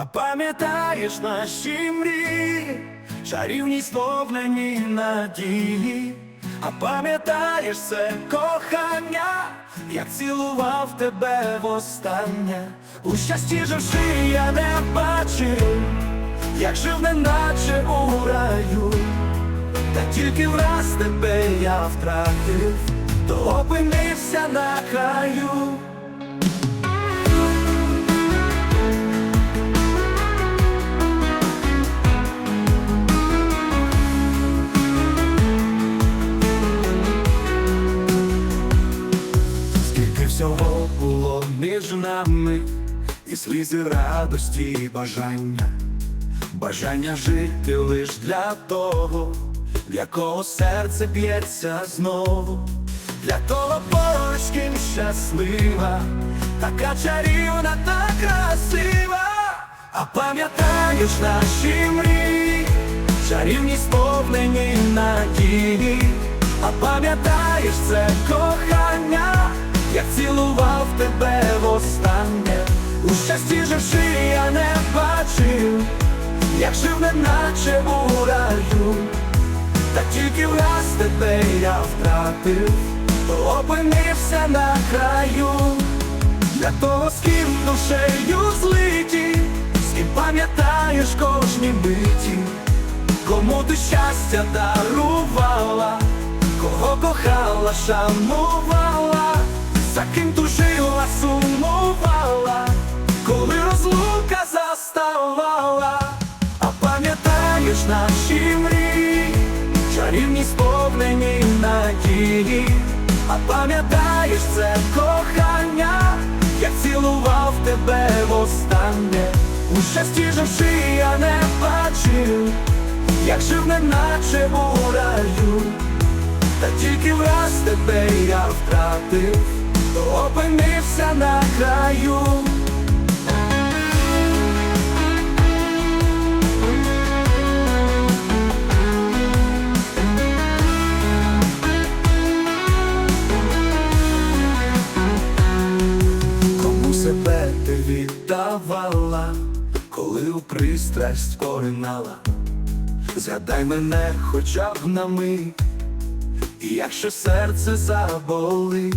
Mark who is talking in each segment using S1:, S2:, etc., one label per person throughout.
S1: А пам'ятаєш наші мрії, чарівні сповнені надії, а пам'ятаєш це кохання, як цілував тебе востаннє, у щасті живши я не бачив, як жив неначе у раю, та тільки враз тебе я втратив, то опинився на краю. Всього було між нами, і слізи радості, і бажання, бажання жити лиш для того, для кого серце б'ється знову, для того поруч ким щаслива, така чарівна та красива, а пам'ятаєш наші мрії, чарівні сповнені надії. А пам'ятаєш це кохання, як цілував тебе востаннє, у щасті живши я не бачив, як жив неначе у раю, та тільки враз тебе я втратив, то опинився на краю, для того, з ким душею злиті, з ким пам'ятаєш кожні миті, кому ти щастя дарувала кого кохала, шанувала, за ким тужила, сумувала, коли розлука заставала, а пам'ятаєш наші мрії, чарівні сповнені надії, а пам'ятаєш це кохання, як цілував тебе востаннє, у щасті живши я не бачив, як жив неначе у раю. Та тільки враз тебе я втратив, опинився на краю. Кому себе ти віддавала, коли у пристрасть поринала, згадай мене хоча б на мить. І якщо серце заболить,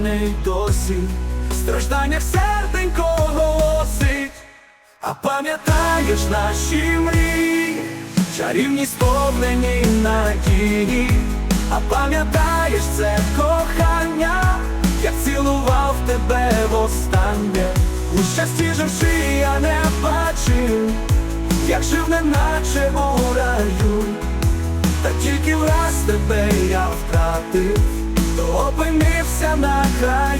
S1: й досі, в стражданнях серденько голосить, а пам'ятаєш наші мрії, чарівні сповнені надії, а пам'ятаєш це кохання, як цілував тебе востаннє, у щасті живши я не бачив, як жив неначе у раю. Та тільки враз тебе я втратив, sky